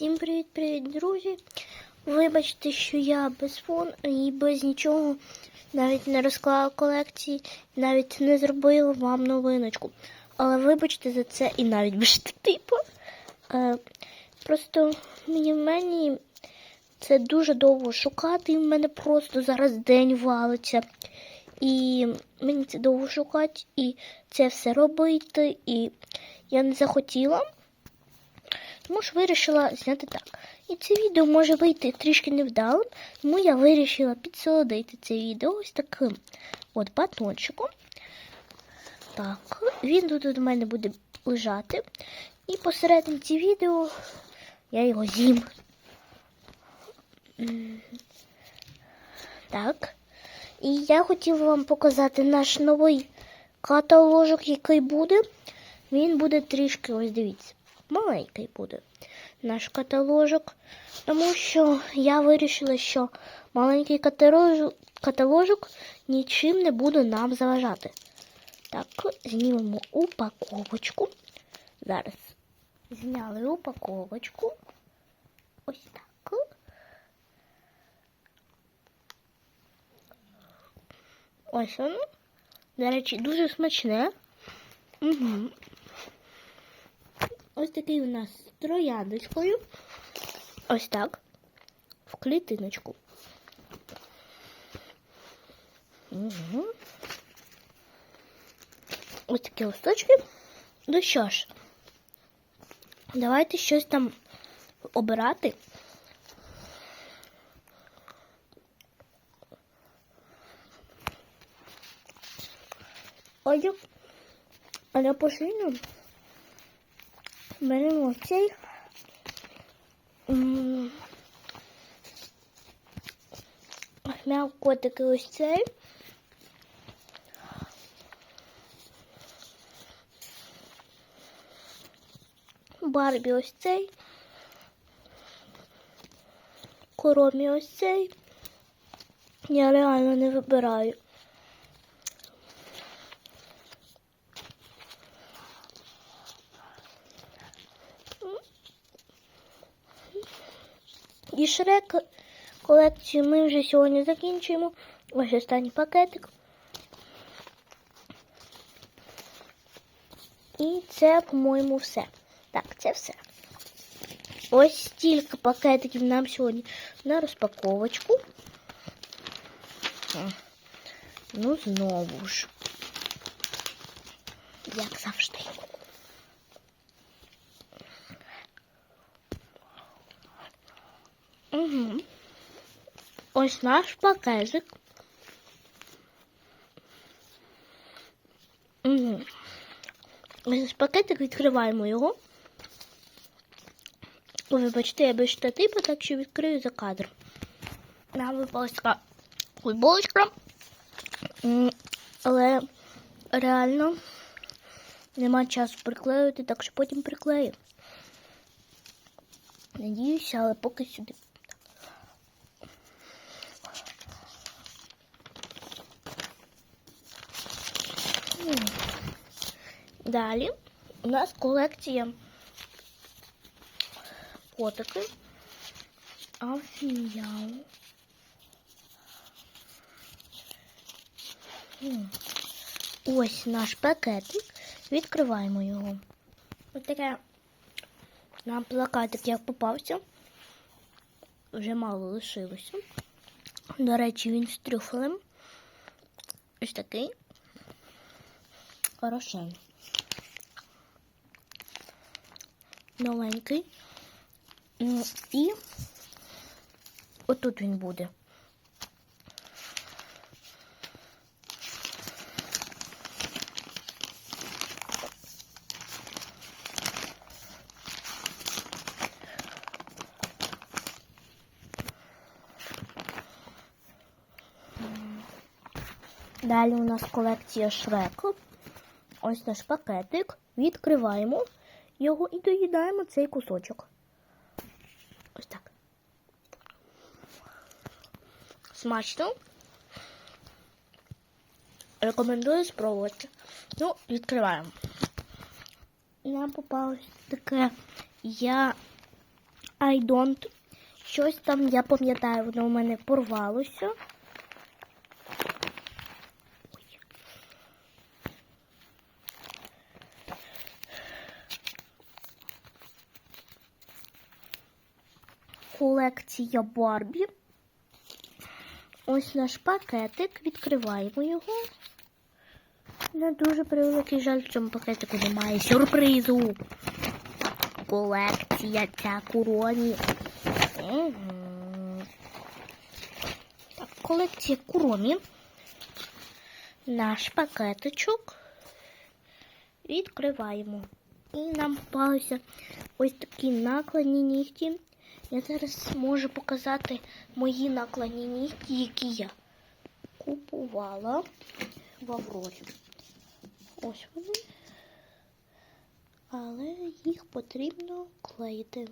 Всім привіт-привіт, друзі! Вибачте, що я без фон і без нічого навіть не розклала колекції, навіть не зробила вам новиночку. Але вибачте за це і навіть без типу. Е, просто мені в мені це дуже довго шукати, і в мене просто зараз день валиться. І мені це довго шукати, і це все робити, і я не захотіла. Тому ж вирішила зняти так. І це відео може вийти трішки невдалим, тому я вирішила підсолодити це відео ось таким от батончиком. Так, він тут у мене буде лежати. І посерединці відео я його з'їм. Так. І я хотіла вам показати наш новий каталожок, який буде. Він буде трішки, ось дивіться, маленький буде наш каталожок. Тому що я вирішила, що маленький каталожок, нічим не буде нам заважати. Так, знімемо упаковочку. Зараз зняли упаковочку. Ось так. Ось воно. До речі, дуже смачне. Угу. Ось такий у нас з трояндочкою. Ось так. В клітиночку. Угу. Ось такі листочки. Ну що ж, давайте щось там обирати. Ось, але постійно беремо цей. М'яв котики ось цей. Барбі ось цей. Коромі ось цей. Я реально не вибираю. І шрек колекцію ми вже сьогодні закінчуємо. Ось останній пакетик. І це, по-моєму, все. Так, це все. Ось стільки пакетиків нам сьогодні на розпаковочку. Ну, знову ж. Як завжди. Угу. Ось наш пакетик. Угу. Ось пакетик відкриваємо його. Вибачте, я без штатива, так що відкрию за кадром. Нам випалась така футболочка. Але реально нема часу приклеювати, так що потім приклею. Надіюся, але поки сюди. Далі у нас колекція котики. Афіяу. М. Ось наш пакетик. Відкриваємо його. Ось таке нам плакатик як попався. Вже мало лишилося. До речі, він з трюфелем. Ось такий. Хороший. Новенький. Ну, І отут він буде. Далі у нас колекція Шреку. Ось наш пакетик. Відкриваємо його і доїдаємо цей кусочок. Ось так. Смачно. Рекомендую спробувати. Ну, відкриваємо. Нам попалось таке. Я I don't. Щось там, я пам'ятаю, воно у мене порвалося. Колекція Барбі. Ось наш пакетик. Відкриваємо його. На дуже превеликий жаль, в цьому пакетику немає сюрпризу. Колекція ця куроні. Так, колекція куромі. Наш пакетичок. Відкриваємо. І нам попалися ось такі накладні нігті. Я зараз можу показати мої накладні нігті, які я купувала в Аврорі. Ось вони. Але їх потрібно клеїти.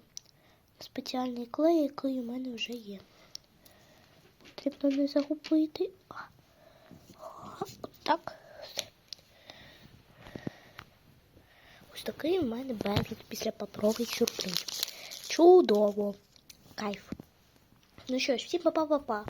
Спеціальний клей, який у мене вже є. Потрібно не загубити. Так. Ось такий у мене бенкет після паперових сюрпризів. Чудово. Кайф. Ну що ж, всім па-па-па-па.